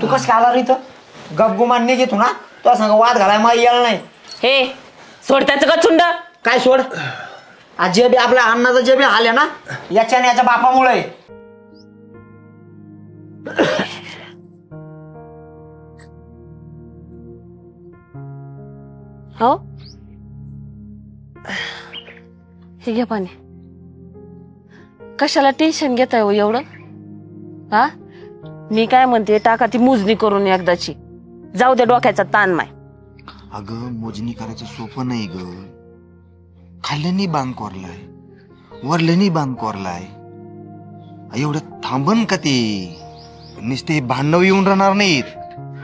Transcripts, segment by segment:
तू कसं काय आला रे इथं गपगुमान नाही घेतो ना? तुला सांग वाद घालाय मला यायला नाही. हे सोड त्याचं का चुंड. काय सोड? आज जे बी आपल्या अण्णाचं जे बी आले ना याच्या आणि याच्या बापामुळे. हो? हे घ्या पाणी. कशाला टेन्शन घेताय हो एवढं? हा? मी काय म्हणते टाका ती मोजणी करून एकदाची. जाऊ दे डोक्याचा ताण माय. अगं मोजणी करायचं सोपं नाही ग. खाल्ल्यानी बांग कोरलाय. वरल्यानी बांग कोरलाय. एवढं थांबन का ते? नुसते भांडव येऊन राहणार नाहीत.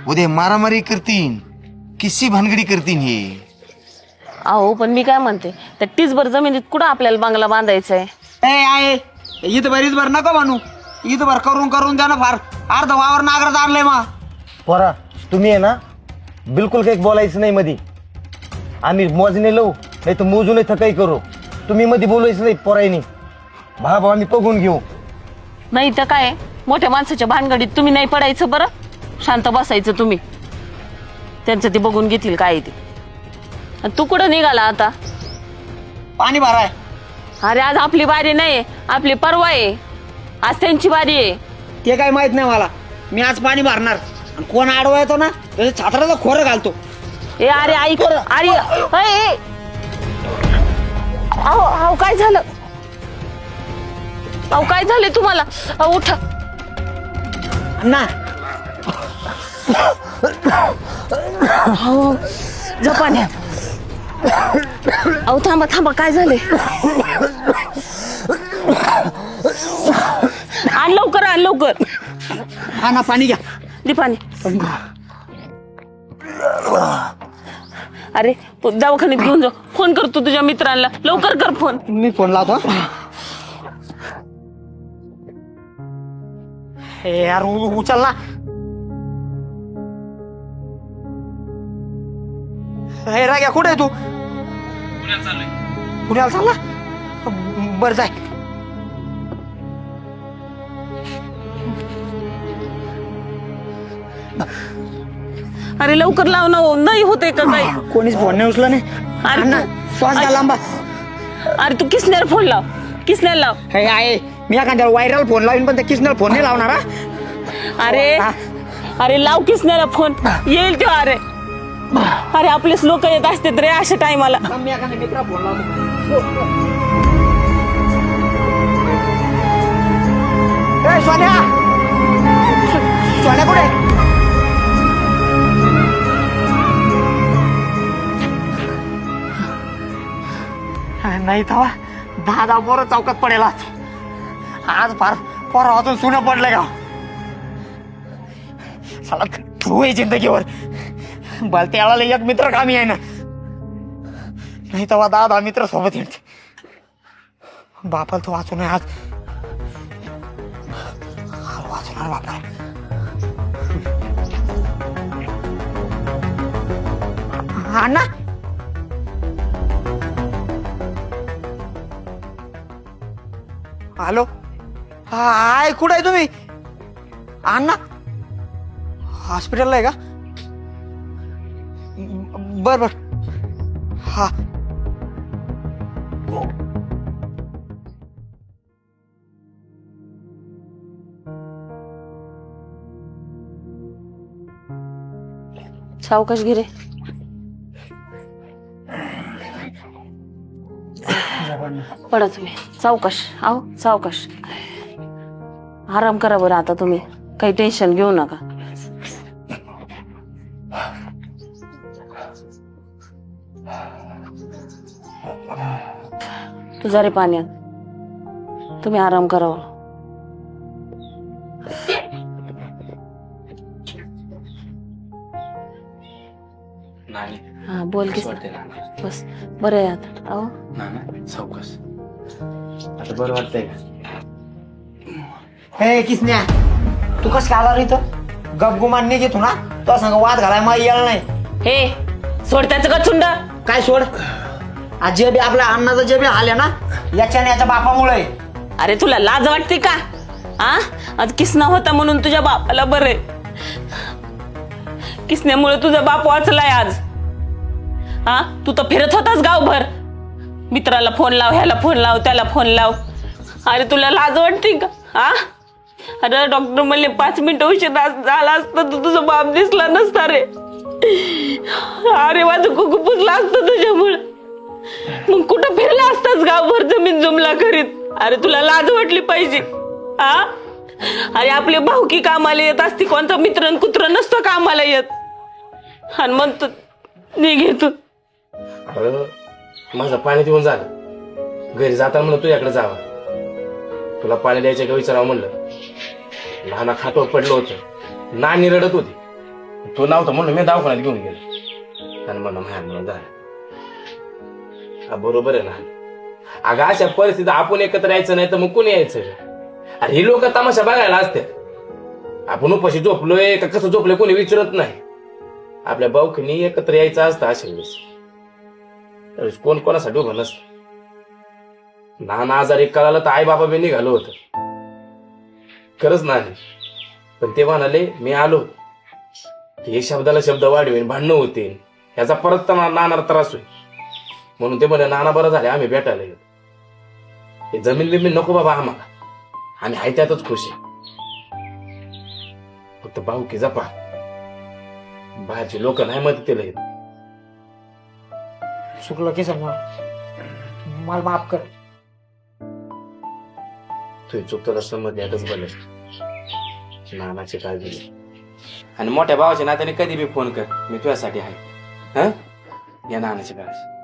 उद्या मारामारी करतीन. किस्सी भानगडी करतीन हे. अहो पण मी काय म्हणते त्या टीचभर जमिनीत कुठं आपल्याला बांगला बांधायचा आहे ए आहे. इथं भर इथं भर नको म्हणू. इथं भर करून करून द्या ना फार. अर्ध वावर नागरात आणलंय मा पोरा तुम्ही आहे ना बिलकुल काही बोलायचं नाही मधी. आम्ही मोजणे लावू नाही तर मोजून थकाई करू. तुम्ही मध्ये बोलायचं नाही पोरायनी. भाव आम्ही बघून घेऊ. नाही तर काय मोठ्या माणसाच्या भानगडीत तुम्ही नाही पडायचं बरं? शांत बसायचं तुम्ही. त्यांचं ते बघून घेतील काय आहे ते. आणि तू कुठं निघाला आता? पाणी भराय. अरे आज आपली बारी नाही आपली परवा आहे. आज त्यांची बारी आहे. ते काय माहीत नाही मला. मी आज पाणी भरणार. आणि कोण आडवा येतो ना त्याच्या छात्राचं खोरं घालतो. ए अरे ऐक अरे अय, ए. अहो अहो काय झालं? अहो काय झालंय तुम्हाला? अहो उठा. ना अहो जपाने अहो थांबा थांबा काय झालंय? आण लवकर आण लवकर. हा ना पाणी घ्या. दीपाने अरे तू दवाखान्यात घेऊन जा. फोन कर तू तुझ्या मित्रांना. लवकर कर फोन. मी फोन लावतो हे. यार उ- उचल ना. हे राग्या कुठे आहे तू? पुण्याला चालला? बर जाय. अरे लवकर लाव ना हो. नाही होते का काही कोणीच फोन नाही उचला नाही. अरे अण्णा, तू- श्वास घ्या लांबा. अरे तू किसण्याला फोन लाव. किसण्याला लाव. हे आहे मी एखाद्या व्हायरल फोन लावीन पण त्या किसनर फोन नाही लावणार हा? अरे हा. अरे लाव किसण्याला फोन. येईल तो अरे. अरे आपलेच लोक येत असते रे अशा टायमाला थांब, मी एखाद्या मित्रा फोन लावतो. ए, सोन्या. सोन्या कुठे? नाही तवा दहा दहा पोरं चौकात पडेल आज. आज फार परा वाचून सुनं पडलं का साला तू आहे जिंदगीवर. भलत्याला एक मित्र कामी आहे ना. नाही तेव्हा दहा दहा मित्र सोबत येते बापाला तो वाचू नये आज. आज वाचणार बापा. अण्णा हॅलो आय कुठं आहे तुम्ही? अण्णा? हॉस्पिटलला आहे का? बर बर. हा. सावकाश गिरे पडा तुम्ही. सावकाश. आहो सावकाश. आराम करा बरं आता तुम्ही. काही टेन्शन घेऊ नका. तुझा रे पाण्यात. तुम्ही आराम करावं. हा बोल की वाटतंय बस बरं आहे आता. अहो. नाना सावकाश आता बरं वाटतंय का? हे किसन्या तू कसं काय आला रे इथं? गपगुमान नाही घेतो ना? तुला सांग वाद घालाय मला यायला नाही. हे सोड त्याचं का चुंड काय सोड? आज जे बी आपल्या अण्णाचं जे बी आले ना याच्या आणि याच्या बापामुळे. अरे तुला लाज वाटते का? आ? आज किसना होता म्हणून तुझ्या बापाला बरं किसण्यामुळे तुझा बाप वाचलाय आज. हा? तू तर फिरत होतास गावभर. मित्राला फोन लाव ह्याला फोन लाव त्याला फोन लाव. अरे तुला लाज वाटते का? हा? अरे डॉक्टर म्हणले पाच मिनिटं उशीर झाला असतं तू तुझा बाप दिसला नसता रे. अरे माझं कुकू पुसलं असतं तुझ्यामुळं. मग कुठं फिरला असताच गावभर जमीन जुमला करीत? अरे तुला लाज वाटली पाहिजे. हा? अरे आपली भाऊकी कामाला येत असते कोणता मित्र कुत्र नसतो कामाला येत. आणि म्हणतो निघेतो अरे माझं पाणी देऊन झालं घरी जाताना म्हणलं तुझ्याकडे जावं. तुला पाणी द्यायचं का विचारावं म्हणलं. लहाना खातो पडलं होतं. नानी रडत होती. तो नव्हता म्हणलं मी दवाखान्यात घेऊन गेलो. आणि म्हणलं माझ्या म्हणून झालं बरोबर आहे ना. अगं अशा परिस्थितीत आपण एकत्र यायचं नाही तर मग कोणी यायचं? अरे ही लोक तमाशा बघायला असते आपण उपाशी झोपलोय का कसं झोपलोय कोणी विचारत नाही. आपल्या बाऊखनी एकत्र यायचं असतं अशा वेळेस. त्यावेळेस कोण कोणासाठी उभं नसतं लहान आजारी कळालं तर आई बाबा बी निघालो होत. खरंच नाही. पण ते म्हणाले मी आलो. हे शब्दाला शब्द वाढवेन भांडणं होतील. याचा परत तर नाणार त्रास होईल. म्हणून ते म्हणे नाना बरं झाले आम्ही भेटायला गेलो. हे जमीन बिमीन नको बाबा आम्हाला. आम्ही आहे त्यातच खुश आहे. फक्त भाऊ की जपा. बाहेरचे लोक नाही मदतीला येत. चुकलं की सर मला माफ कर. तुझी चूक तुला समजली आताच बोल नानाची काळजी घे. आणि मोठ्या भावाच्या नात्याने कधी बी फोन कर. मी तुझ्यासाठी आहे. हा? या नानाची काळजी.